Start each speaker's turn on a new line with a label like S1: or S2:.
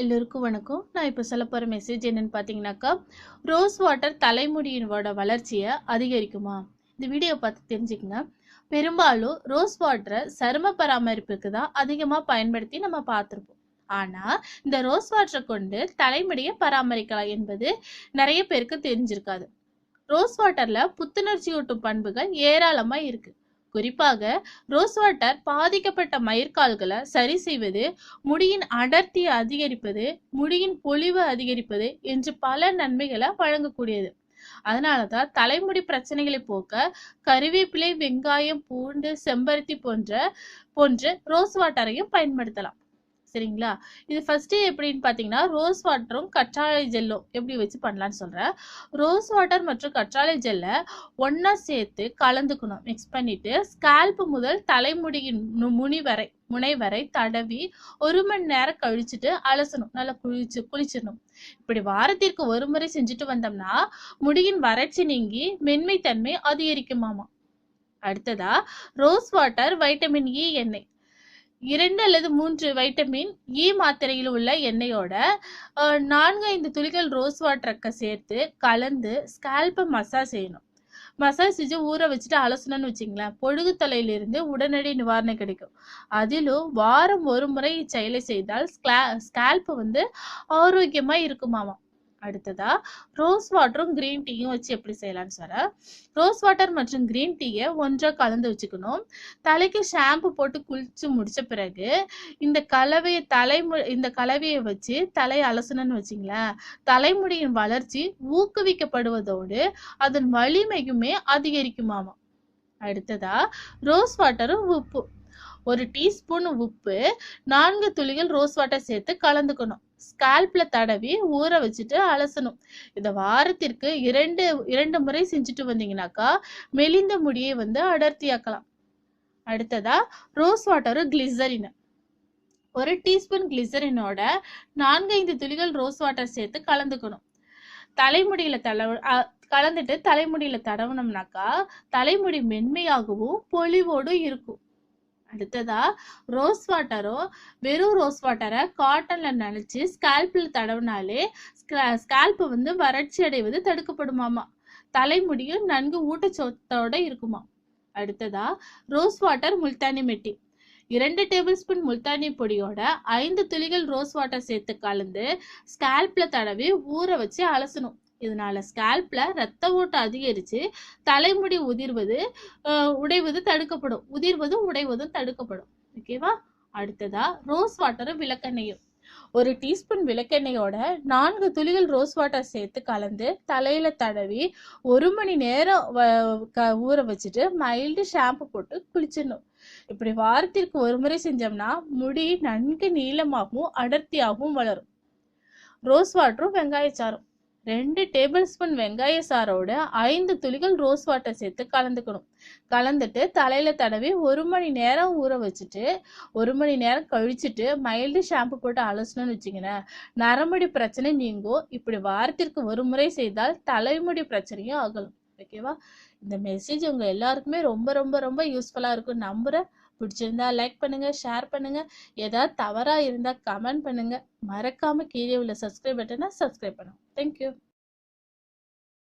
S1: எல்லோருக்கும் வணக்கம். நான் இப்போ சொல்ல போகிற மெசேஜ் என்னென்னு பார்த்தீங்கன்னாக்கா ரோஸ் வாட்டர் தலைமுடியினோட வளர்ச்சியை அதிகரிக்குமா? இந்த வீடியோ பார்த்து தெரிஞ்சுக்கங்க. பெரும்பாலும் ரோஸ் வாட்டரை சரும பராமரிப்புக்கு தான் அதிகமாக பயன்படுத்தி நம்ம பார்த்துருப்போம். ஆனால் இந்த ரோஸ் வாட்டரை கொண்டு தலைமுடியை பராமரிக்கலாம் என்பது நிறைய பேருக்கு தெரிஞ்சிருக்காது. ரோஸ் வாட்டரில் புத்துணர்ச்சியூட்டும் பண்புகள் ஏராளமாக இருக்குது குறிப்பாக ரோஸ் வாட்டர் பாதிக்கப்பட்ட மயிர்கால்களை சரி செய்வது முடியின் அடர்த்தியை அதிகரிப்பது முடியின் பொலிவு அதிகரிப்பது என்று பல நன்மைகளை வழங்கக்கூடியது. அதனால தான் தலைமுடி பிரச்சனைகளை போக்க கருவேப்பிலை வெங்காயம் பூண்டு செம்பருத்தி போன்ற போன்று ரோஸ் வாட்டரையும் பயன்படுத்தலாம். சரிங்களா? இது ஃபர்ஸ்ட்டு எப்படின்னு பார்த்தீங்கன்னா ரோஸ் வாட்டரும் கற்றாழை ஜெல்லும் எப்படி வச்சு பண்ணலான்னு சொல்கிறேன் ரோஸ் வாட்டர் மற்றும் கற்றாழை ஜெல்லை ஒன்றா சேர்த்து கலந்துக்கணும். மிக்ஸ் பண்ணிவிட்டு ஸ்கால்ப் முதல் தலைமுடியின் முனி வரை முனை வரை தடவி ஒரு மணி நேரம் கழிச்சுட்டு அலசணும். நல்லா குளிச்சு குளிச்சிடணும். இப்படி வாரத்திற்கு ஒரு முறை செஞ்சுட்டு வந்தோம்னா முடியின் வறட்சி நீங்கி மென்மைத்தன்மை அதிகரிக்குமாமா. அடுத்ததா ரோஸ் வாட்டர் வைட்டமின் இ எண்ணெய். இரண்டு அல்லது மூன்று வைட்டமின் இ e மாத்திரையில் உள்ள எண்ணெயோட நான்கு ஐந்து துளிகள் ரோஸ் வாட்டரை சேர்த்து கலந்து ஸ்கால்பை மசாஜ் செய்யணும். மசாஜ் செஞ்சு ஊற வச்சுட்டு அலசணும்னு வச்சிங்களேன் பொழுகு தலையிலிருந்து உடனடி நிவாரணம் கிடைக்கும். அதிலும் வாரம் ஒரு முறை இச்செயலை செய்தால் ஸ்கால்ப் வந்து ஆரோக்கியமாக இருக்குமாமா அடுத்ததா ரோஸ் வாட்டரும் கிரீன் டீயும் வச்சு எப்படி செய்யலாம்னு சொல்றேன் ரோஸ் வாட்டர் மற்றும் கிரீன் டீயை ஒன்றா கலந்து வச்சுக்கணும். தலைக்கு ஷாம்பு போட்டு குளிச்சு முடிச்ச பிறகு இந்த கலவையை தலைமு இந்த கலவையை வச்சு தலையை அலசணும்னு வச்சிங்களேன். தலைமுடியின் வளர்ச்சி ஊக்குவிக்கப்படுவதோடு அதன் வலிமையுமே அதிகரிக்குமாமா. அடுத்ததா ரோஸ் வாட்டரும் உப்பு. ஒரு டீஸ்பூன் உப்பு நான்கு துளிகள் ரோஸ் வாட்டர் சேர்த்து கலந்துக்கணும். ஸ்கால்ப்ல தடவி ஊற வச்சுட்டு அலசணும். இதை வாரத்திற்கு இரண்டு இரண்டு முறை செஞ்சுட்டு வந்தீங்கன்னாக்கா மெலிந்த முடியை வந்து அடர்த்தியாக்கலாம். அடுத்ததா ரோஸ் வாட்டரும் கிளிசரின் ஒரு டீஸ்பூன் கிளிசரினோட நான்கு ஐந்து துளிகள் ரோஸ் வாட்டர் சேர்த்து கலந்துக்கணும். தலைமுடியில தடவ கலந்துட்டு தலைமுடியில தடவுனோம்னாக்கா தலைமுடி மென்மையாகவும் பொலிவோடும் இருக்கும். அடுத்ததா ரோஸ் வாட்டரோ வெறும் ரோஸ் வாட்டரை காட்டன்ல நனைச்சி ஸ்கேல்பில் தடவினாலே ஸ்கால்ப் வந்து வறட்சி அடைவது தடுக்கப்படுமாமா? தலைமுடியும் நன்கு ஊட்டச்சத்தோட இருக்குமா அடுத்ததா ரோஸ் வாட்டர் முல்தானி மெட்டி. இரண்டு டேபிள் ஸ்பூன் முல்தானி பொடியோட ஐந்து துளிகள் ரோஸ் வாட்டர் சேர்த்து கலந்து ஸ்கேல்ப்ல தடவி ஊற வச்சு அலசணும். இதனால ஸ்கேல்ப்ல ரத்த ஓட்டம் அதிகரிச்சு தலைமுடி உதிர்வது உடைவது தடுக்கப்படும். உதிர்வதும் உடைவதும் தடுக்கப்படும். ஓகேவா அடுத்ததா ரோஸ் வாட்டரும் விளக்கெண்ணெயும். ஒரு டீஸ்பூன் விளக்கெண்ணெயோட நான்கு துளிகள் ரோஸ் வாட்டர் சேர்த்து கலந்து தலையில தடவி ஒரு மணி நேரம் வ- க- ஊற வச்சுட்டு மைல்டு ஷாம்பு போட்டு குளிச்சிடணும். இப்படி வாரத்திற்கு ஒரு முறை செஞ்சோம்னா முடி நன்கு நீளமாகவும் அடர்த்தியாகவும் வளரும். ரோஸ் வாட்டரும் வெங்காய சாறும் ரெண்டு டேபிள் ஸ்பூன் வெங்காய சாரோட ஐந்து துளிகள் ரோஸ் வாட்டர் சேர்த்து கலந்துக்கணும். கலந்துட்டு தலையில் தடவி ஒரு மணி நேரம் ஊற வச்சுட்டு ஒரு மணி நேரம் கழிச்சிட்டு மைல்டு ஷாம்பு போட்டு அலசணும்னு வச்சுங்களேன் நரமுடி பிரச்சனை நீங்கும் இப்படி வாரத்திற்கு ஒரு முறை செய்தால் தலைமுடி பிரச்சனையும் ஆகலாம். ஓகேவா? இந்த மெசேஜ் உங்கள் எல்லாருக்குமே ரொம்ப ரொம்ப ரொம்ப யூஸ்ஃபுல்லாக இருக்கும். நம்புகிறேன் பிடிச்சிருந்தா லைக் பண்ணுங்க ஷேர் பண்ணுங்க. ஏதாவது தவறா இருந்தா கமெண்ட் பண்ணுங்க. மறக்காம கீழே உள்ள சப்ஸ்கிரைப் பட்டனை சப்ஸ்கிரைப் பண்ணுங்க தேங்க்யூ